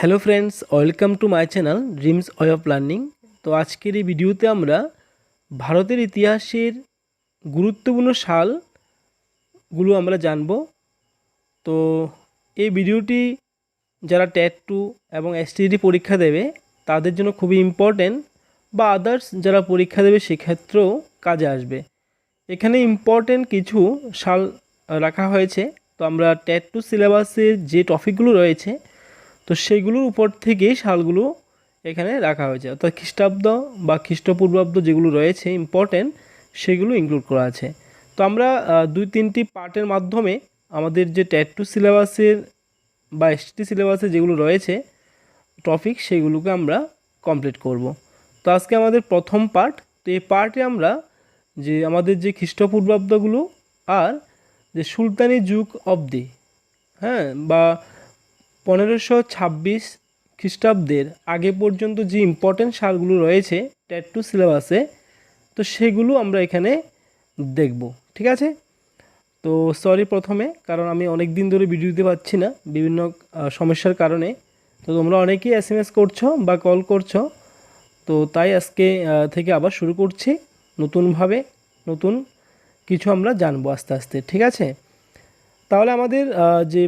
Hello friends welcome to my channel dreams way of learning তো আজকের এই ভিডিওতে আমরা ভারতের ইতিহাসের গুরুত্বপূর্ণ সালগুলো আমরা জানব। তো এই ভিডিওটি যারা ট্যাট টু এবং এসটিডি পরীক্ষা দেবে, তাদের জন্য খুবই ইম্পর্ট্যান্ট বা আদার্স যারা পরীক্ষা দেবে সেক্ষেত্রেও কাজে আসবে। এখানে ইম্পর্ট্যান্ট কিছু সাল রাখা হয়েছে। তো আমরা ট্যাট টু সিলেবাসের যে টপিকগুলো রয়েছে তো সেইগুলোর উপর থেকেই সালগুলো এখানে রাখা হয়েছে। অর্থাৎ খ্রিস্টাব্দ বা খ্রিস্টপূর্বাব্দ যেগুলো রয়েছে ইম্পর্ট্যান্ট সেগুলো ইনক্লুড করা আছে। তো আমরা দুই তিনটি পার্টের মাধ্যমে আমাদের যে ট্যাট টু সিলেবাসের বা এস এসটি সিলেবাসে যেগুলো রয়েছে টপিক সেগুলোকে আমরা কমপ্লিট করব। তো আজকে আমাদের প্রথম পার্ট তো এই পার্টে আমরা যে আমাদের যে খ্রিস্টপূর্বাব্দগুলো আর যে সুলতানি যুগ অবধি হ্যাঁ বা পনেরোশো ছাব্বিশ খ্রিস্টাব্দের আগে পর্যন্ত যে ইম্পর্টেন্ট সালগুলো রয়েছে ট্যাট টু সিলেবাসে তো সেগুলো আমরা এখানে দেখব, ঠিক আছে? তো সরি প্রথমে, কারণ আমি অনেক দিন ধরে ভিডিও দিতে পারছি না, বিভিন্ন সমস্যার কারণে। তো তোমরা অনেকেই এস এম এস করছ বা কল করছ, তো তাই আজকে থেকে আবার শুরু করছি নতুনভাবে, নতুন কিছু আমরা জানব আস্তে আস্তে, ঠিক আছে? তাহলে আমাদের যে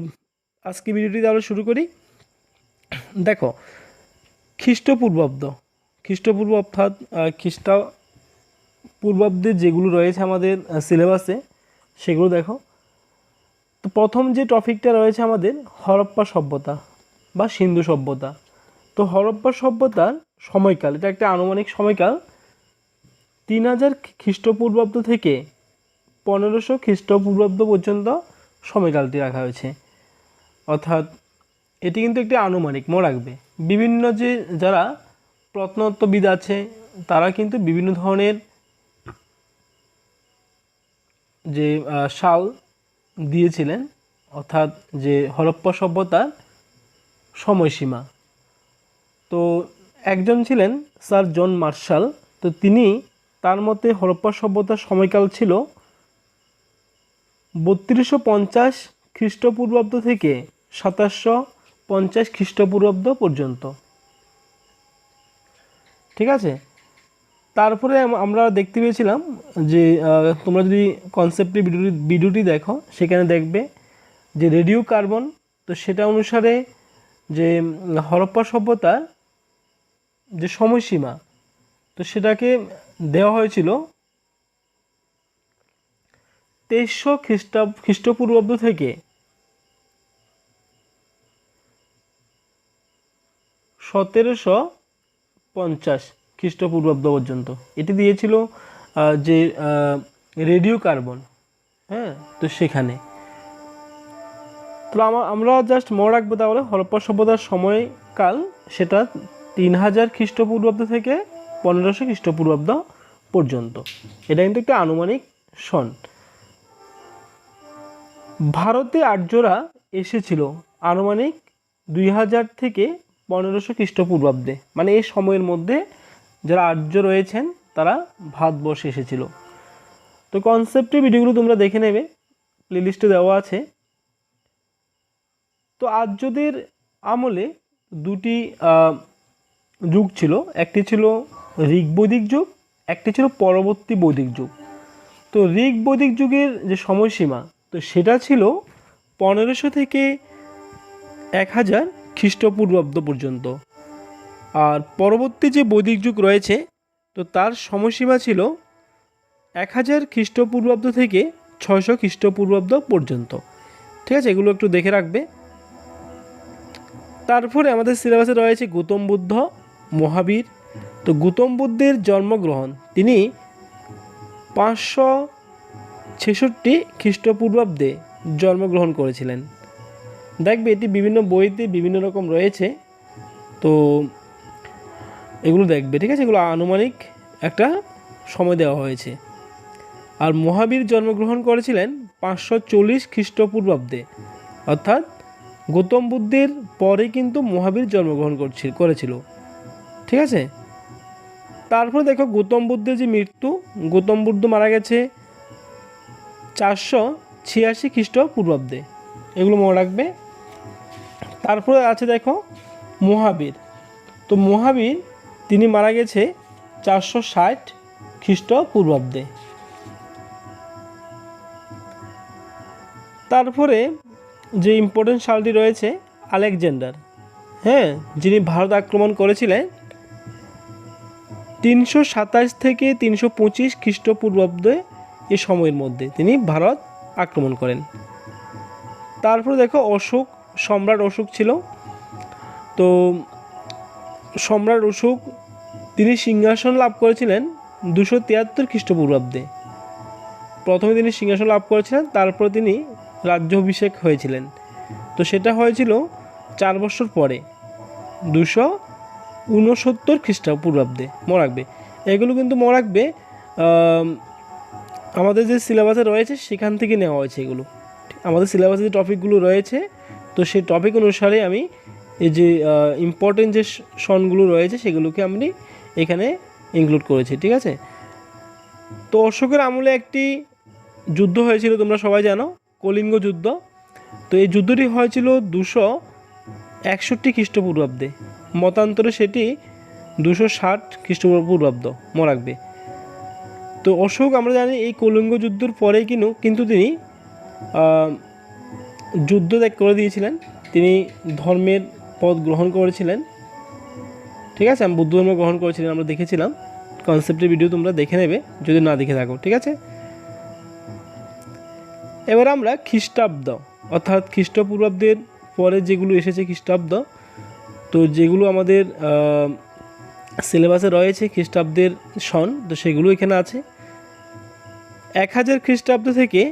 আজকে ভিডিওটি তাহলে শুরু করি। দেখো, খ্রিস্টপূর্বাব্দ। খ্রিস্টপূর্ব অর্থাৎ খ্রিস্টা পূর্বাব্দের যেগুলো রয়েছে আমাদের সিলেবাসে, সেগুলো দেখো। তো প্রথম যে টপিকটা রয়েছে আমাদের, হরপ্পা সভ্যতা বা সিন্ধু সভ্যতা। তো হরপ্পা সভ্যতার সময়কাল, এটা একটা আনুমানিক সময়কাল। তিন হাজার খ্রিস্টপূর্বাব্দ থেকে পনেরোশো খ্রিস্টপূর্বাব্দ পর্যন্ত সময়কালটি রাখা হয়েছে। অর্থাৎ এটি কিন্তু একটি আনুমানিক, মনে রাখবে। বিভিন্ন যে যারা প্রত্নতত্ত্ববিদ আছে, তারা কিন্তু বিভিন্ন ধরনের যে সাল দিয়েছিলেন, অর্থাৎ যে হরপ্পা সভ্যতার সময়সীমা। তো একজন ছিলেন স্যার জন মার্শাল, তো তিনি তার মতে হরপ্পা সভ্যতার সময়কাল ছিল বত্রিশশো পঞ্চাশ খ্রিস্টপূর্বাব্দ থেকে সাতাশশো পঞ্চাশ খ্রিস্টপূর্বাব্দ পর্যন্ত। ঠিক আছে? তারপরে আমরা দেখতে পেয়েছিলাম যে তোমরা যদি কনসেপ্টে ভিডিওটি ভিডিওটি দেখো, সেখানে দেখবে যে রেডিও কার্বন, তো সেটা অনুসারে যে, হরপ্পা সভ্যতার যে সময়সীমা, তো সেটাকে দেওয়া হয়েছিল তেইশশো খ্রিস্টা খ্রিস্টপূর্বাব্দ থেকে। সতেরোশো পঞ্চাশ খ্রিস্টপূর্বাব্দ পর্যন্ত। এটি দিয়েছিল যে রেডিও কার্বন। হ্যাঁ তো সেখানে। তো আমা- আমরা জাস্ট মনে রাখব তাহলে, হরপ্পা সভ্যতার সময়কাল সেটা তিন হাজার খ্রিস্টপূর্বাব্দ থেকে পনেরোশো খ্রিস্টপূর্বাব্দ পর্যন্ত। এটা কিন্তু একটা আনুমানিক সন। ভারতে আর্যরা এসেছিল আনুমানিক দুই হাজার থেকে পনেরোশো খ্রিস্টপূর্বাব্দে। মানে এই সময়ের মধ্যে যারা আর্য রয়েছেন, তারা ভারতবর্ষে এসেছিল। তো কনসেপ্টের ভিডিওগুলো তোমরা দেখে নেবে প্লেলিস্টে দেওয়া আছে। তো আর্যদের আমলে দুটি যুগ ছিল। একটি ছিল ঋগ বৈদিক যুগ, একটি ছিল পরবর্তী বৈদিক যুগ। তো ঋগ বৈদিক যুগের যে সময়সীমা, তো সেটা ছিল পনেরোশো থেকে এক হাজার খ্রিস্টপূর্বাব্দ পর্যন্ত। আর পরবর্তী যে বৈদিক যুগ রয়েছে, তো তার সময়সীমা ছিল এক হাজার খ্রিস্টপূর্বাব্দ থেকে ছয়শো খ্রিস্টপূর্বাব্দ পর্যন্ত। ঠিক আছে, এগুলো একটু দেখে রাখবে। তারপরে আমাদের সিলেবাসে রয়েছে গৌতম বুদ্ধ, মহাবীর। তো গৌতম বুদ্ধের জন্মগ্রহণ, তিনি পাঁচশো ছেষট্টি খ্রিস্টপূর্বাব্দে জন্মগ্রহণ করেছিলেন। দেখবে এটি বিভিন্ন বইতে বিভিন্ন রকম রয়েছে। তো এগুলো দেখবে, ঠিক আছে? এগুলো আনুমানিক একটা সময় দেওয়া হয়েছে। আর মহাবীর জন্মগ্রহণ করেছিলেন পাঁচশো চল্লিশ খ্রিস্টপূর্বাব্দে। অর্থাৎ গৌতম বুদ্ধের পরে কিন্তু মহাবীর জন্মগ্রহণ করছিল করেছিল। ঠিক আছে? তারপরে দেখো, গৌতম বুদ্ধের যে মৃত্যু, গৌতম বুদ্ধ মারা গেছে চারশো ছিয়াশি খ্রিস্টপূর্বাব্দে। এগুলো মনে রাখবে। তারপরে আছে দেখো মহাবীর। তো মহাবীর, তিনি মারা গেছে চারশো ষাট খ্রিস্টপূর্বাব্দে। তারপরে যে ইম্পর্টেন্ট সালটি রয়েছে, আলেকজান্ডার। হ্যাঁ যিনি ভারত আক্রমণ করেছিলেন, তিনশো সাতাশ থেকে তিনশো পঁচিশ খ্রিস্টপূর্বাব্দে এ সময়ের মধ্যে তিনি ভারত আক্রমণ করেন। তারপর দেখো অশোক সম্রাট অশোক ছিল। তো সম্রাট অশোক তিনি সিংহাসন লাভ করেছিলেন দুশো তিয়াত্তর খ্রিস্টপূর্বাব্দে। প্রথমে তিনি সিংহাসন লাভ করেছিলেন, তারপর তিনি রাজ্য অভিষেক হয়েছিলেন। তো সেটা হয়েছিল চার বছর পরে, দুশো ঊনসত্তর খ্রিস্টপূর্বাব্দে। মনে রাখবে, এগুলো কিন্তু মনে রাখবে আমাদের যে সিলেবাসে রয়েছে, সেখান থেকে নেওয়া হয়েছে এগুলো। আমাদের সিলেবাসে যে টপিকগুলো রয়েছে তো সেই টপিক অনুসারে আমি এই যে ইম্পর্টেন্ট যে সনগুলো রয়েছে সেগুলোকে আমি এখানে ইনক্লুড করেছি, ঠিক আছে? তো অশোকের আমলে একটি যুদ্ধ হয়েছিল, তোমরা সবাই জানো, কলিঙ্গ যুদ্ধ। তো এই যুদ্ধটি হয়েছিল দুশো একষট্টি খ্রিস্টপূর্বাব্দে। মতান্তরে সেটি দুশো ষাট খ্রিস্টপূর্বাব্দ, মনে রাখবে। তো অশোক, আমরা জানি, এই কলিঙ্গ যুদ্ধের পরেই কিন্তু কিন্তু তিনি যুদ্ধ ত্যাগ করে দিয়েছিলেন। তিনি ধর্মের পদ গ্রহণ করেছিলেন। ঠিক আছে? আমি বুদ্ধ ধর্ম গ্রহণ করেছিলেন, আমরা দেখেছিলাম। কনসেপ্টের ভিডিও তোমরা দেখে নেবে, যদি না দেখে থাকো, ঠিক আছে? এবার আমরা খ্রিস্টাব্দ, অর্থাৎ খ্রিস্টপূর্বাব্দের পরে যেগুলো এসেছে খ্রিস্টাব্দ, তো যেগুলো আমাদের সিলেবাসে রয়েছে খ্রিস্টাব্দের সন, তো সেগুলো এখানে আছে। এক হাজার খ্রিস্টাব্দ থেকে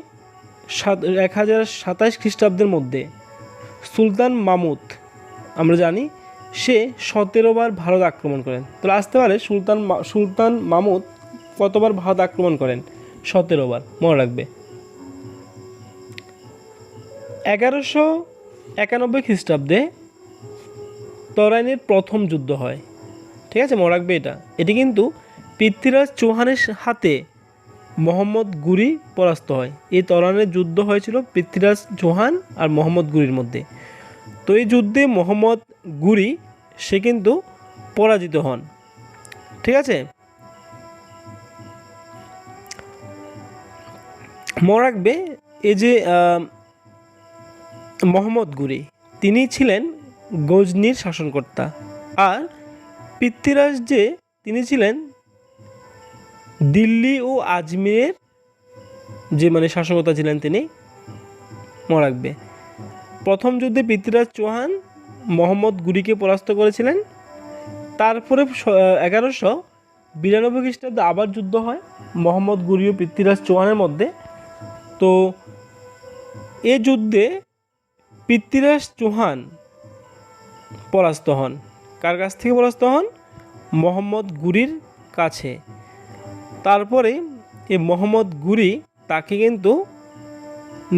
এক হাজার সাতাশ খ্রিস্টাব্দের মধ্যে সুলতান মামুদ, আমরা জানি, সে সতেরো বার ভারত আক্রমণ করেন। তাহলে আসতে পারে সুলতান সুলতান মামুদ কতবার ভারত আক্রমণ করেন? সতেরো বার, মনে রাখবে। এগারোশো একানব্বই খ্রিস্টাব্দে তরাইনের প্রথম যুদ্ধ হয়। ঠিক আছে, মনে রাখবে এটা। এটি কিন্তু পৃথ্বীরাজ চৌহানের হাতে মোহাম্মদ গুরি পরাস্ত হয়। এই তরানের যুদ্ধ হয়েছিল পৃথ্বীরাজ চৌহান আর মোহাম্মদ গুরির মধ্যে। তো এই যুদ্ধে মোহাম্মদ গুরি, সে কিন্তু পরাজিত হন। ঠিক আছে? মনে রাখবে, এই যে মোহাম্মদ গুরি, তিনি ছিলেন গজনির শাসনকর্তা। আর পৃথ্বীরাজ যে, তিনি ছিলেন দিল্লি ও আজমের যে মানে শাসকতা ছিলেন তিনি, মনে রাখবে। প্রথম যুদ্ধে পৃথ্বীরাজ চৌহান মোহাম্মদ গুরিকে পরাস্ত করেছিলেন। তারপরে এগারোশো বিরানব্বই খ্রিস্টাব্দে আবার যুদ্ধ হয় মোহাম্মদ গুরি ও পৃথ্বীরাজ চৌহানের মধ্যে। তো এ যুদ্ধে পৃথ্বীরাজ চৌহান পরাস্ত হন। কার কাছ থেকে পরাস্ত হন? মোহাম্মদ গুরির কাছে। তারপরে এই মোহাম্মদ গুরি তাকে কিন্তু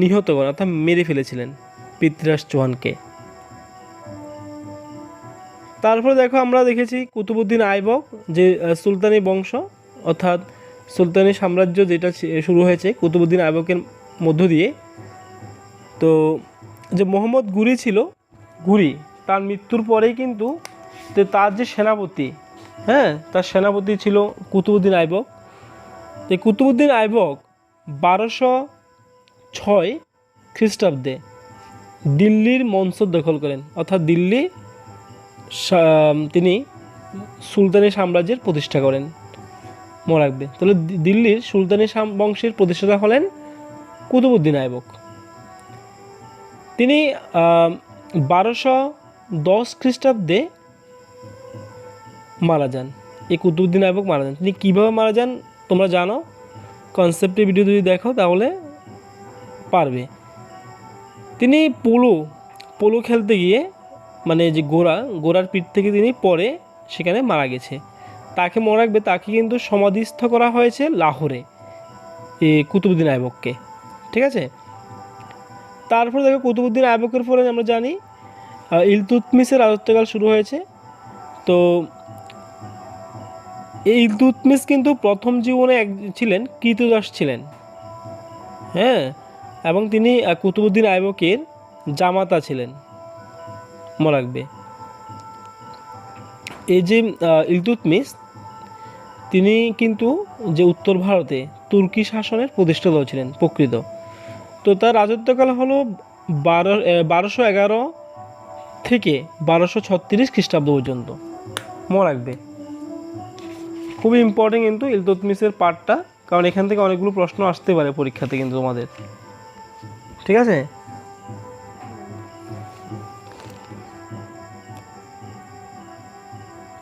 নিহত করেন, অর্থাৎ মেরে ফেলেছিলেন পৃথ্বীরাজ চৌহানকে। তারপরে দেখো আমরা দেখেছি কুতুবুদ্দিন আইবক, যে সুলতানি বংশ, অর্থাৎ সুলতানি সাম্রাজ্য যেটা শুরু হয়েছে কুতুবুদ্দিন আইবকের মধ্য দিয়ে। তো যে মোহাম্মদ গুরি ছিল, গুরি, তার মৃত্যুর পরেই কিন্তু তার যে সেনাপতি হ্যাঁ তার সেনাপতি ছিল কুতুবুদ্দিন আইবক তো কুতুবুদ্দিন আইবক বারোশো ছয় খ্রিস্টাব্দে দিল্লির মনসদ দখল করেন। অর্থাৎ দিল্লি তিনি সুলতানি সাম্রাজ্যের প্রতিষ্ঠা করেন। মনে রাখবে। তাহলে দিল্লির সুলতানি বংশের প্রতিষ্ঠাতা হলেন কুতুবুদ্দিন আইবক। তিনি বারোশো দশ খ্রিস্টাব্দে মারা যান। এই কুতুবুদ্দিন আইবক মারা যান। তিনি কীভাবে মারা যান? তোমরা জানো কনসেপ্টের ভিডিও যদি দেখো তাহলে পারবে। তিনি পোলো পোলো খেলতে গিয়ে মানে যে গোড়া গোড়ার পিঠ থেকে তিনি পরে সেখানে মারা গেছে। তাকে মনে রাখবে, তাকে কিন্তু সমাধিস্থ করা হয়েছে লাহোরে এই কুতুবুদ্দিন আইবককে। ঠিক আছে? তারপরে দেখো কুতুবুদ্দিন আইবকের পরে আমরা জানি ইলতুতমিসের রাজত্বকাল শুরু হয়েছে। তো এই ইলতুতমিস কিন্তু প্রথম জীবনে এক ছিলেন কৃতদাস ছিলেন। হ্যাঁ? এবং তিনি কুতুবুদ্দিন আইবকের জামাতা ছিলেন। মনে রাখবে। এই যে ইলতুতমিস তিনি কিন্তু যে উত্তর ভারতে তুর্কি শাসনের প্রতিষ্ঠাতা ছিলেন প্রকৃত। তো তার রাজত্বকাল হলো বারো বারোশো এগারো থেকে বারোশো ছত্রিশ খ্রিস্টাব্দ পর্যন্ত। মনে রাখবে। খুবই ইম্পর্টেন্ট কিন্তু ইলতুৎমিশের পার্টটা কারণ এখান থেকে অনেকগুলো প্রশ্ন আসতে পারে পরীক্ষাতে কিন্তু তোমাদের। ঠিক আছে?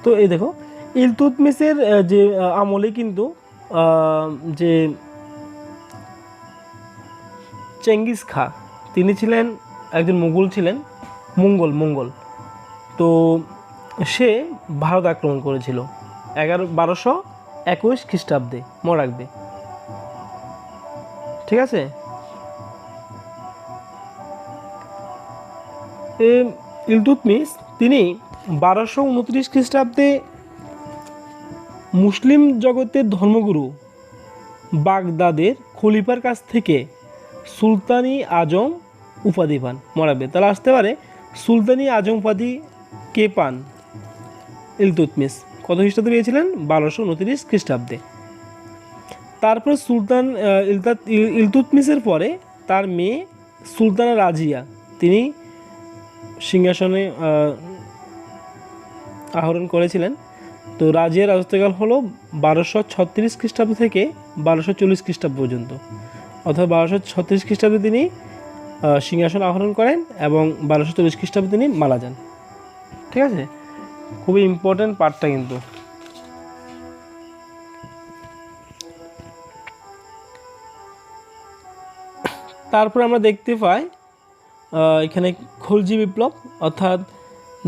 তো এই দেখো ইলতুতমিসের যে আমলে কিন্তু যে চেঙ্গিস খা, তিনি ছিলেন একজন মুঘল ছিলেন, মঙ্গল মঙ্গল। তো সে ভারত আক্রমণ করেছিল। এগারো, বারোশো একুশ খ্রিস্টাব্দে মনে রাখবে। ঠিক আছে? এ ইলতুৎমিশ তিনি বারোশো উনত্রিশ খ্রিস্টাব্দে মুসলিম জগতের ধর্মগুরু বাগদাদের খলিফার কাছ থেকে সুলতানি আজম উপাধি পান। মরাবে তাহলে আসতে পারে, সুলতানি আজম উপাধি কে পান? ইলতুৎমিশ কত খ্রিস্টাব্দে পেয়েছিলেন বারোশো উনত্রিশ খ্রিস্টাব্দে। তারপর সুলতান ইলতাত ইল- ইলতুৎমিশের পরে তার মেয়ে সুলতানা রাজিয়া তিনি সিংহাসনে আহ, আহরণ করেছিলেন। তো রাজিয়ার রাজত্বকাল হলো বারোশো ছত্রিশ খ্রিস্টাব্দ থেকে বারোশো চল্লিশ খ্রিস্টাব্দ পর্যন্ত। অর্থাৎ বারোশো ছত্রিশ খ্রিস্টাব্দে তিনি সিংহাসন আহরণ করেন এবং বারোশো চল্লিশ খ্রিস্টাব্দে তিনি মারা যান। ঠিক আছে? খুবই ইম্পর্ট্যান্ট পার্টটা কিন্তু। তারপর আমরা দেখতে পাই এখানে খলজি বিপ্লব, অর্থাৎ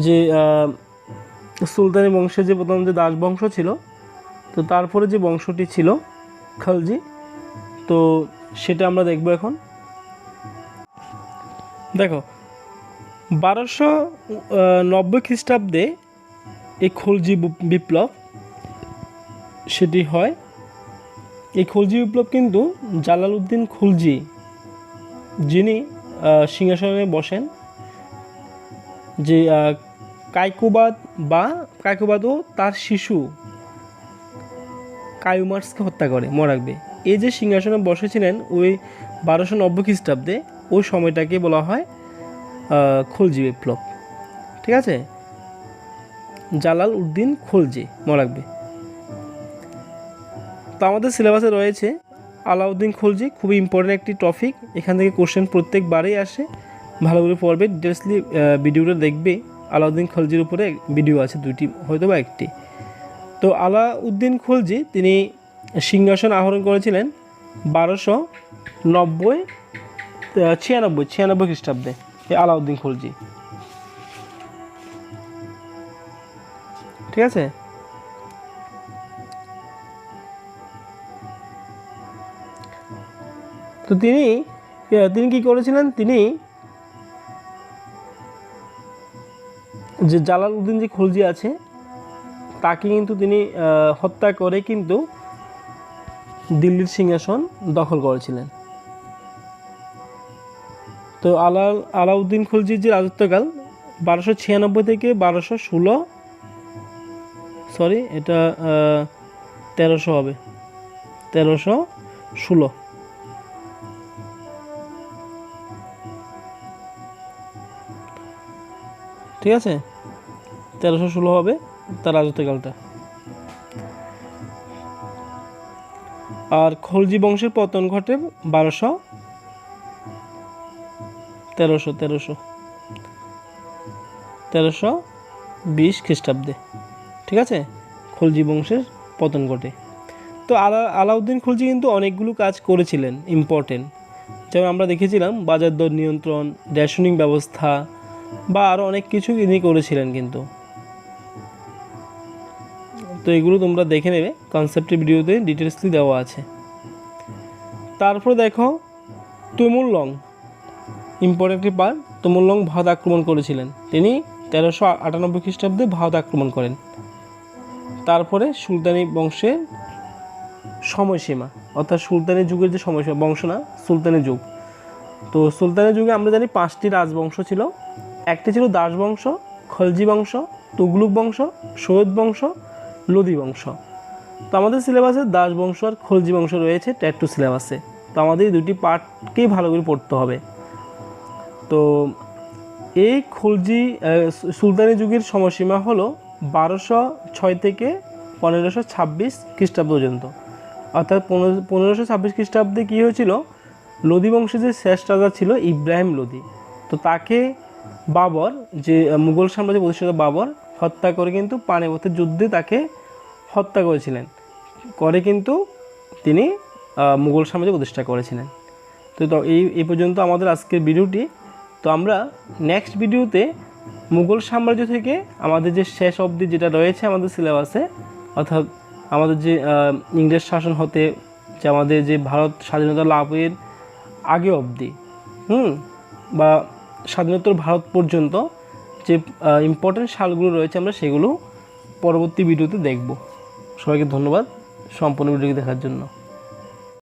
যে সুলতানি বংশের যে প্রথম যে দাস বংশ ছিল, তো তারপরে যে বংশটি ছিল খলজি, তো সেটা আমরা দেখব এখন। দেখো, বারোশো নব্বই খ্রিস্টাব্দে এই খলজি বিপ্লব সেটি হয়। এই খলজি বিপ্লব কিন্তু জালালউদ্দিন খুলজি যিনি সিংহাসনে বসেন যে আহ, কাইকোবাদ বা কাইকোবাদও তার শিশু কায়ুমার্সকে হত্যা করে রাখবে এই যে সিংহাসনে বসেছিলেন ওই বারোশো নব্বই খ্রিস্টাব্দে ওই সময়টাকে বলা হয় খলজি বিপ্লব। ঠিক আছে? জালাল উদ্দিন খলজি মনে রাখবে তো আমাদের সিলেবাসে রয়েছে, আলাউদ্দিন খলজি খুবই ইম্পর্টেন্ট একটি টপিক এখান থেকে কোশ্চেন প্রত্যেকবারেই আসে। ভালো করে পড়বে ডিটেলসলি ভিডিওটা দেখবে। আলাউদ্দিন খলজির উপরে ভিডিও আছে দুইটি হয়তো বা একটি। তো আলাউদ্দিন খলজি, তিনি সিংহাসন আহরণ করেছিলেন বারোশো নব্বই ছিয়ানব্বই ছিয়ানব্বই খ্রিস্টাব্দে এই আলাউদ্দিন খলজি। ঠিক আছে? তো তিনি তিনি কি করেছিলেন? তিনি যে জালাল উদ্দিন যে খলজি আছে, তাকে কিন্তু তিনি হত্যা করে কিন্তু দিল্লির সিংহাসন দখল করেছিলেন। তো আলা আলাউদ্দিন খলজির যে রাজত্বকাল, বারোশো ছিয়ানব্বই থেকে বারোশো ষোলো সরি, এটা তেরোশো হবে। তেরোশো ষোলো। ঠিক আছে? তেরোশো ষোলো হবে তার রাজত্বকালটা আর খলজি বংশের পতন ঘটে বারোশো তেরোশো তেরোশো। তেরোশো বিশ খ্রিস্টাব্দে। ঠিক আছে? খলজি বংশের পতন ঘটে। তো আলা, আলাউদ্দিন খলজি কিন্তু অনেকগুলো কাজ করেছিলেন ইম্পর্টেন্ট যেমন আমরা দেখেছিলাম, বাজার দর নিয়ন্ত্রণ, রেশনিং ব্যবস্থা, বা আরও অনেক কিছু ইনি করেছিলেন কিন্তু। তো এগুলো তোমরা দেখে নেবে কনসেপ্টের ভিডিওতে ডিটেলসলি দেওয়া আছে। তারপর দেখো, তুমুললং ইম্পর্টেন্ট একটি পার্ট তুমুললং ভারত আক্রমণ করেছিলেন। তিনি তেরোশো আটানব্বই খ্রিস্টাব্দে ভারত আক্রমণ করেন। তারপরে সুলতানি বংশের সময়সীমা। অর্থাৎ সুলতানি যুগের যে সময়সীমা, বংশ না, সুলতানি যুগ। তো সুলতানি যুগে আমরা জানি পাঁচটি রাজবংশ ছিল। একটি ছিল দাস বংশ খলজি বংশ, তুগলুক বংশ, সৈয়দ বংশ, লোদি বংশ। তো আমাদের সিলেবাসে দাস বংশ আর খলজি বংশ রয়েছে, ট্যাট সিলেবাসে। তো আমাদের এই দুটি পার্টকেই ভালো করে পড়তে হবে। তো এই খলজি সুলতানি যুগের সময়সীমা হলো বারোশো ছয় থেকে পনেরোশো ছাব্বিশ খ্রিস্টাব্দ পর্যন্ত। অর্থাৎ পনেরো, পনেরোশো ছাব্বিশ খ্রিস্টাব্দে কী হয়েছিল? লোদি বংশের যে শেষ রাজা ছিল ইব্রাহিম লোদি। তো তাকে বাবর, যে মুঘল সাম্রাজ্য প্রতিষ্ঠাতা বাবর, হত্যা করে কিন্তু পানিপথের যুদ্ধে তাকে হত্যা করেছিলেন। করে কিন্তু তিনি মুঘল সাম্রাজ্য প্রতিষ্ঠা করেছিলেন। তো তো এই এই পর্যন্ত আমাদের আজকের ভিডিওটি। তো আমরা নেক্সট ভিডিওতে মুঘল সাম্রাজ্য থেকে আমাদের যে শেষ অবধি যেটা রয়েছে আমাদের সিলেবাসে, অর্থাৎ আমাদের যে ইংরেজ শাসন হতে, যে আমাদের যে ভারত স্বাধীনতা লাভের আগে অবধি, হুম, বা স্বাধীনোত্তর ভারত পর্যন্ত যে ইম্পর্টেন্ট সালগুলো রয়েছে আমরা সেগুলো পরবর্তী ভিডিওতে দেখব। সবাইকে ধন্যবাদ সম্পূর্ণ ভিডিওটি দেখার জন্য।